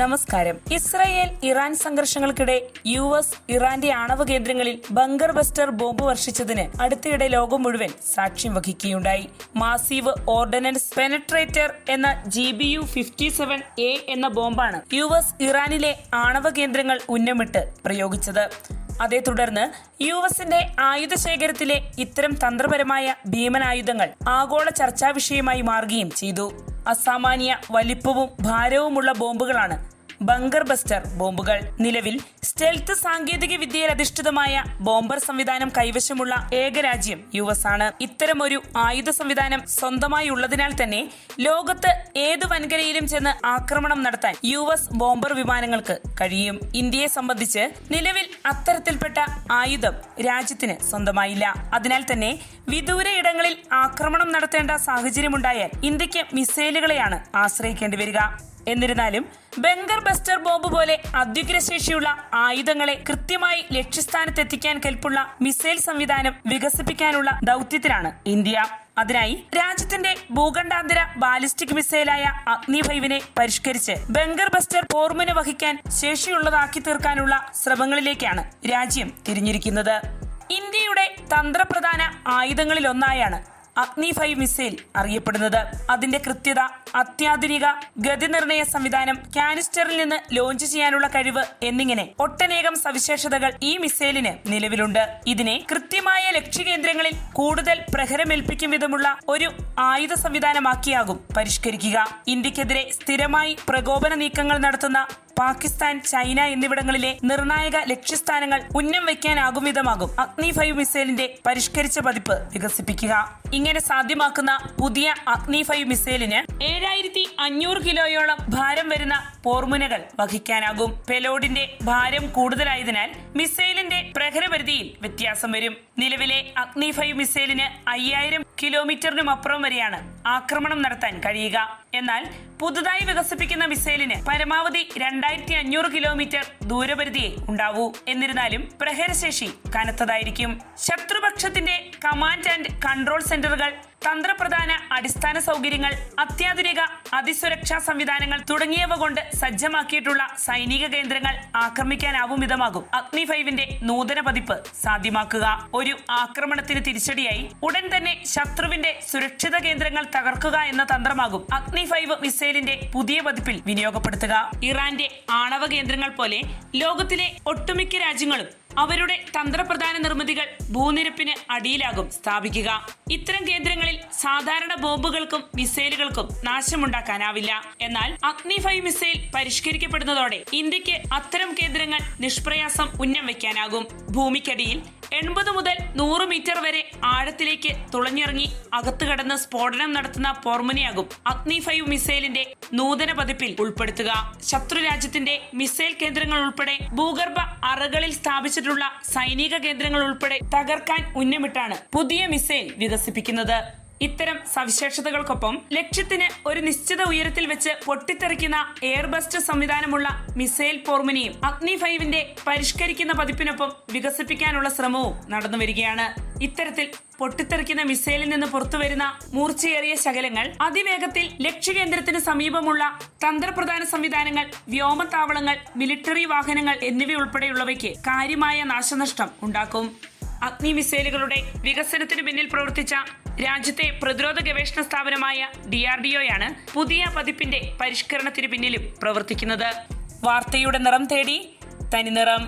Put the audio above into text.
നമസ്കാരം. Israel Iran സംഘർഷങ്ങൾക്കിടെ U S ഇറാന്റെ ആണവ കേന്ദ്രങ്ങളിൽ ബങ്കർ ബസ്റ്റർ ബോംബ് വർഷിച്ചതിന് അടുത്തിടെ ലോകം മുഴുവൻ സാക്ഷ്യം വഹിക്കുകയുണ്ടായി. മാസീവ് ഓർഡനൻസ് പെനട്രേറ്റർ എന്ന G B U fifty seven A എന്ന ബോംബാണ് യു എസ് ഇറാനിലെ ആണവ കേന്ദ്രങ്ങൾ ഉന്നമിട്ട് പ്രയോഗിച്ചത്. അതേ തുടർന്ന് യു എസിന്റെ ആയുധ ശേഖരത്തിലെ ഇത്തരം തന്ത്രപരമായ ഭീമനായുധങ്ങൾ ആഗോള ചർച്ചാ വിഷയമായി മാറുകയും ചെയ്തു. അസാമാന്യ വലിപ്പവും ഭാരവുമുള്ള ബോംബുകളാണ്. ബങ്കർ ബസ്റ്റർ ബോംബുകൾ. നിലവിൽ സ്റ്റെൽത്ത് സാങ്കേതിക വിദ്യയിൽ അധിഷ്ഠിതമായ ബോംബർ സംവിധാനം കൈവശമുള്ള ഏക രാജ്യം യു എസ് ആണ്. ഇത്തരമൊരു ആയുധ സംവിധാനം സ്വന്തമായി ഉള്ളതിനാൽ തന്നെ ലോകത്ത് ഏത് വൻകരയിലും ചെന്ന് ആക്രമണം നടത്താൻ യു എസ് ബോംബർ വിമാനങ്ങൾക്ക് കഴിയും. ഇന്ത്യയെ സംബന്ധിച്ച് നിലവിൽ അത്തരത്തിൽപ്പെട്ട ആയുധം രാജ്യത്തിന് സ്വന്തമായില്ല. അതിനാൽ തന്നെ വിദൂര ഇടങ്ങളിൽ ആക്രമണം നടത്തേണ്ട സാഹചര്യമുണ്ടായാൽ ഇന്ത്യയ്ക്ക് മിസൈലുകളെയാണ് ആശ്രയിക്കേണ്ടി വരിക. എന്നിരുന്നാലും ബംഗർ ബസ്റ്റർ ബോംബ് പോലെ അത്യുഗ്രശേഷിയുള്ള ആയുധങ്ങളെ കൃത്യമായി ലക്ഷ്യസ്ഥാനത്തെത്തിക്കാൻ കെൽപ്പുള്ള മിസൈൽ സംവിധാനം വികസിപ്പിക്കാനുള്ള ദൗത്യത്തിലാണ് ഇന്ത്യ. അതിനായി രാജ്യത്തിന്റെ ഭൂഖണ്ഡാന്തര ബാലിസ്റ്റിക് മിസൈലായ അഗ്നി ഫൈവിനെ പരിഷ്കരിച്ച് ബംഗർ ബസ്റ്റർ പോർമിന് വഹിക്കാൻ ശേഷിയുള്ളതാക്കി തീർക്കാനുള്ള ശ്രമങ്ങളിലേക്കാണ് രാജ്യം തിരിഞ്ഞിരിക്കുന്നത്. ഇന്ത്യയുടെ തന്ത്രപ്രധാന ആയുധങ്ങളിലൊന്നായാണ് അഗ്നി ഫൈവ് മിസൈൽ അറിയപ്പെടുന്നത്. അതിന്റെ കൃത്യത അത്യാധുനിക ഗതിനിർണയ സംവിധാനം കാനിസ്റ്ററിൽ നിന്ന് ലോഞ്ച് ചെയ്യാനുള്ള കഴിവ് എന്നിങ്ങനെ ഒട്ടനേകം സവിശേഷതകൾ ഈ മിസൈലിന് നിലവിലുണ്ട്. ഇതിനെ കൃത്യമായ ലക്ഷ്യകേന്ദ്രങ്ങളിൽ കൂടുതൽ പ്രഹരമേൽപ്പിക്കും വിധമുള്ള ഒരു ആയുധ സംവിധാനമാക്കിയാകും പരിഷ്കരിക്കുക. ഇന്ത്യക്കെതിരെ സ്ഥിരമായി പ്രകോപന നീക്കങ്ങൾ നടത്തുന്ന പാകിസ്ഥാൻ ചൈന എന്നിവിടങ്ങളിലെ നിർണായക ലക്ഷ്യസ്ഥാനങ്ങൾ ഉന്നം വയ്ക്കാനാകും വിധമാകും അഗ്നി ഫൈവ് മിസൈലിന്റെ പരിഷ്കരിച്ച പതിപ്പ് വികസിപ്പിക്കുക. ഇങ്ങനെ സാധ്യമാക്കുന്ന പുതിയ അഗ്നി ഫൈവ് മിസൈലിന് ഏഴായിരത്തി അഞ്ഞൂറ് കിലോയോളം ഭാരം വരുന്ന പോർമുനകൾ വഹിക്കാനാകും. പെലോഡിന്റെ ഭാരം കൂടുതലായതിനാൽ മിസൈലിന്റെ പ്രഹരപരിധിയിൽ വ്യത്യാസം വരും. നിലവിലെ അഗ്നി ഫൈവ് മിസൈലിന് അയ്യായിരം കിലോമീറ്ററിനും അപ്പുറം വരെയാണ് ആക്രമണം നടത്താൻ കഴിയുക. എന്നാൽ പുതുതായി വികസിപ്പിക്കുന്ന മിസൈലിന് പരമാവധി രണ്ടായിരത്തി അഞ്ഞൂറ് കിലോമീറ്റർ ദൂരപരിധിയെ ഉണ്ടാവൂ. എന്നിരുന്നാലും പ്രഹരശേഷി കനത്തതായിരിക്കും. ശത്രുപക്ഷത്തിന്റെ കമാൻഡ് ആൻഡ് കൺട്രോൾ സെന്ററുകൾ തന്ത്രപ്രധാന അടിസ്ഥാന സൗകര്യങ്ങൾ അത്യാധുനിക അതിസുരക്ഷാ സംവിധാനങ്ങൾ തുടങ്ങിയവ കൊണ്ട് സജ്ജമാക്കിയിട്ടുള്ള സൈനിക കേന്ദ്രങ്ങൾ ആക്രമിക്കാനാവും വിധമാകും അഗ്നി ഫൈവിന്റെ നൂതന പതിപ്പ് സാധ്യമാക്കുക. ഒരു ആക്രമണത്തിന് തിരിച്ചടിയായി ഉടൻ തന്നെ ശത്രുവിന്റെ സുരക്ഷിത കേന്ദ്രങ്ങൾ തകർക്കുക എന്ന തന്ത്രമാകും. അഗ്നി ഫൈവ് മിസൈലിന്റെ പുതിയ പതിപ്പിൽ വിനിയോഗപ്പെടുത്തുക. ഇറാന്റെ ആണവ കേന്ദ്രങ്ങൾ പോലെ ലോകത്തിലെ ഒട്ടുമിക്ക രാജ്യങ്ങളും അവരുടെ തന്ത്രപ്രധാന നിർമ്മിതികൾ ഭൂനിരപ്പിന് അടിയിലാകും സ്ഥാപിക്കുക. ഇത്തരം കേന്ദ്രങ്ങളിൽ സാധാരണ ബോംബുകൾക്കും മിസൈലുകൾക്കും നാശമുണ്ടാക്കാനാവില്ല. എന്നാൽ അഗ്നി ഫൈവ് മിസൈൽ പരിഷ്കരിക്കപ്പെടുന്നതോടെ ഇന്ത്യയ്ക്ക് അത്തരം കേന്ദ്രങ്ങൾ നിഷ്പ്രയാസം ഉന്നം വയ്ക്കാനാകും ഭൂമിക്കടിയിൽ എൺപത് മുതൽ നൂറ് മീറ്റർ വരെ ആഴത്തിലേക്ക് തുളഞ്ഞിറങ്ങി അകത്തു കടന്ന് സ്ഫോടനം നടത്തുന്ന പോർമുനയാകും അഗ്നി ഫൈവ് മിസൈലിന്റെ നൂതന പതിപ്പിൽ ഉൾപ്പെടുത്തുക. ശത്രു രാജ്യത്തിന്റെ മിസൈൽ കേന്ദ്രങ്ങൾ ഉൾപ്പെടെ ഭൂഗർഭ അറകളിൽ സ്ഥാപിച്ചിട്ടുള്ള സൈനിക കേന്ദ്രങ്ങൾ ഉൾപ്പെടെ തകർക്കാൻ ഉന്നമിട്ടാണ് പുതിയ മിസൈൽ വികസിപ്പിക്കുന്നത്. ഇത്തരം സവിശേഷതകൾക്കൊപ്പം ലക്ഷ്യത്തിന് ഒരു നിശ്ചിത ഉയരത്തിൽ വെച്ച് പൊട്ടിത്തെറിക്കുന്ന എയർബസ്റ്റ് സംവിധാനമുള്ള മിസൈൽ പോർമിനിയും അഗ്നി ഫൈവിന്റെ പരിഷ്കരിക്കുന്ന പതിപ്പിനൊപ്പം വികസിപ്പിക്കാനുള്ള ശ്രമവും നടന്നു വരികയാണ്. ഇത്തരത്തിൽ പൊട്ടിത്തെറിക്കുന്ന മിസൈലിൽ നിന്ന് പുറത്തുവരുന്ന മൂർച്ചയേറിയ ശകലങ്ങൾ അതിവേഗത്തിൽ ലക്ഷ്യകേന്ദ്രത്തിന് സമീപമുള്ള തന്ത്രപ്രധാന സംവിധാനങ്ങൾ വ്യോമതാവളങ്ങൾ മിലിറ്ററി വാഹനങ്ങൾ എന്നിവയുൾപ്പെടെയുള്ളവയ്ക്ക് കാര്യമായ നാശനഷ്ടം ഉണ്ടാക്കും. അഗ്നി മിസൈലുകളുടെ വികസനത്തിന് പിന്നിൽ പ്രവർത്തിച്ച രാജ്യത്തെ പ്രതിരോധ ഗവേഷണ സ്ഥാപനമായ ഡി ആർ ഡി ഒയാണ് പുതിയ പതിപ്പിന്റെ പരിഷ്കരണത്തിന് പിന്നിലും പ്രവർത്തിക്കുന്നത്. വാർത്തയുടെ നിറം തേടി തനിനിറം